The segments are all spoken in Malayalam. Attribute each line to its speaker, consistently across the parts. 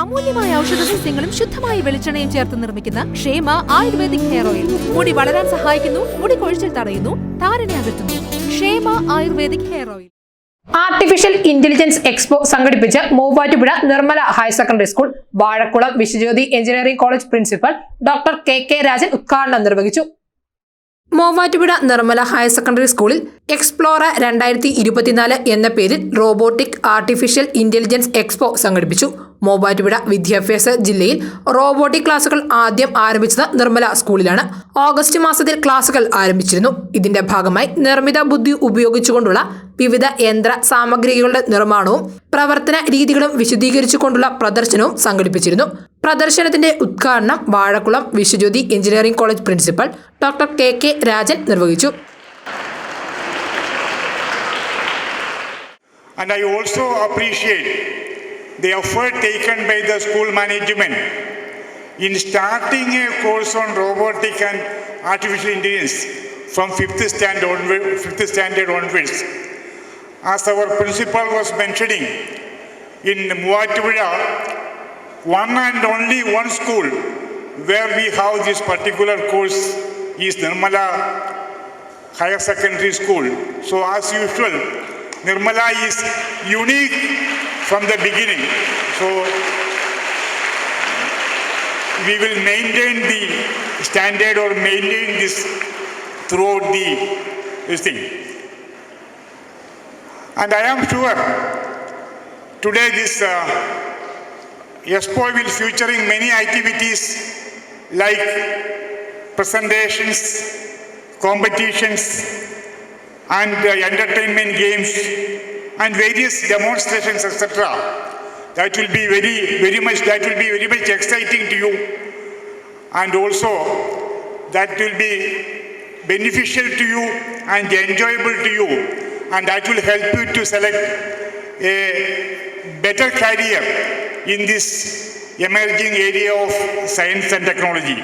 Speaker 1: അമൂല്യമായ ഔഷധ സസ്യങ്ങളും ശുദ്ധമായ വെളിച്ചെണ്ണയും ചേർത്ത് നിർമ്മിക്കുന്ന ക്ഷേമ ആയുർവേദിക് ഹെയർ ഓയിൽ. മുടി വളരാൻ സഹായിക്കുന്നു മുടി കൊഴിച്ചിൽ തടയുന്നു താരനെ അകറ്റുന്നു. Kshema ayurvedic hair oil.
Speaker 2: Artificial intelligence expo സംഘടിപ്പിച്ച് Muvattupuzha Nirmala higher secondary school Vazhakulam Vishwajyothi engineering college principal doctor K K Rajan ഉദ്ഘാടനം നിർവഹിച്ചു. മൂവാറ്റുപുഴ നിർമ്മല ഹയർ സെക്കൻഡറി സ്കൂളിൽ എക്സ്പ്ലോറ രണ്ടായിരത്തി ഇരുപത്തിനാല് എന്ന പേരിൽ റോബോട്ടിക് ആർട്ടിഫിഷ്യൽ ഇന്റലിജൻസ് എക്സ്പോ സംഘടിപ്പിച്ചു. മൂവാറ്റുപുഴ വിദ്യാഭ്യാസ ജില്ലയിൽ റോബോട്ടിക് ക്ലാസുകൾ ആദ്യം ആരംഭിച്ചത് നിർമ്മല സ്കൂളിലാണ്. ഓഗസ്റ്റ് മാസത്തിൽ ക്ലാസുകൾ ആരംഭിച്ചിരുന്നു. ഇതിന്റെ ഭാഗമായി നിർമ്മിത ബുദ്ധി ഉപയോഗിച്ചുകൊണ്ടുള്ള വിവിധ യന്ത്ര സാമഗ്രികളുടെ നിർമ്മാണവും പ്രവർത്തന രീതികളും വിശദീകരിച്ചുകൊണ്ടുള്ള പ്രദർശനവും സംഘടിപ്പിച്ചിരുന്നു പ്രദർശനത്തിന്റെ ഉദ്ഘാടനം Vazhakulam Vishwajyothi engineering college principal doctor K K Rajan നിർവഹിച്ചു
Speaker 3: And I also appreciate the effort taken by the school management in starting a course on robotic and artificial intelligence from fifth standard, onward, fifth standard onwards. As our principal was mentioning, in Muatuvira, one and only one school where we have this particular course is Nirmala Higher Secondary School. So as usual, Nirmala is unique from the beginning. So we will maintain the standard or maintain this throughout the this thing. And I am sure today this uh, Expo will featuring many activities like presentations, competitions, and uh, entertainment games, and various demonstrations, etc. That will be very, very much. That will be very much exciting to you, and also that will be beneficial to you and enjoyable to you, and that will help you to select a better career in this emerging area of science and technology.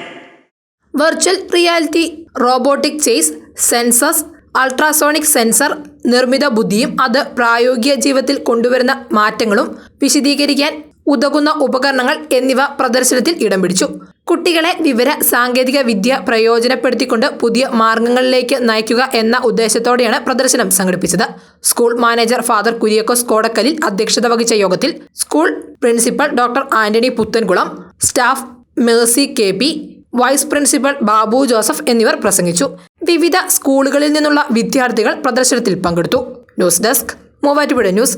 Speaker 2: Virtual reality robotic chess sensors ultrasonic sensor നിർമ്മിത ബുദ്ധിയും അത് പ്രായോഗിക ജീവിതത്തിൽ കൊണ്ടുവരുന്ന മാറ്റങ്ങളും വിശദീകരിക്കാൻ ഉതകുന്ന ഉപകരണങ്ങൾ എന്നിവ പ്രദർശനത്തിൽ ഇടം പിടിച്ചു. കുട്ടികളെ വിവര സാങ്കേതിക വിദ്യ പ്രയോജനപ്പെടുത്തിക്കൊണ്ട് പുതിയ മാർഗങ്ങളിലേക്ക് നയിക്കുക എന്ന ഉദ്ദേശത്തോടെയാണ് പ്രദർശനം സംഘടിപ്പിച്ചത്. സ്കൂൾ മാനേജർ ഫാദർ കുര്യക്കോസ് കോടക്കലിൽ അധ്യക്ഷത വഹിച്ച യോഗത്തിൽ school principal doctor Antony Puthenkulam staff Mercy K P vice principal Babu Joseph എന്നിവർ പ്രസംഗിച്ചു. വിവിധ സ്കൂളുകളിൽ നിന്നുള്ള വിദ്യാർത്ഥികൾ പ്രദർശനത്തിൽ പങ്കെടുത്തു. News desk Muvattupuzha news.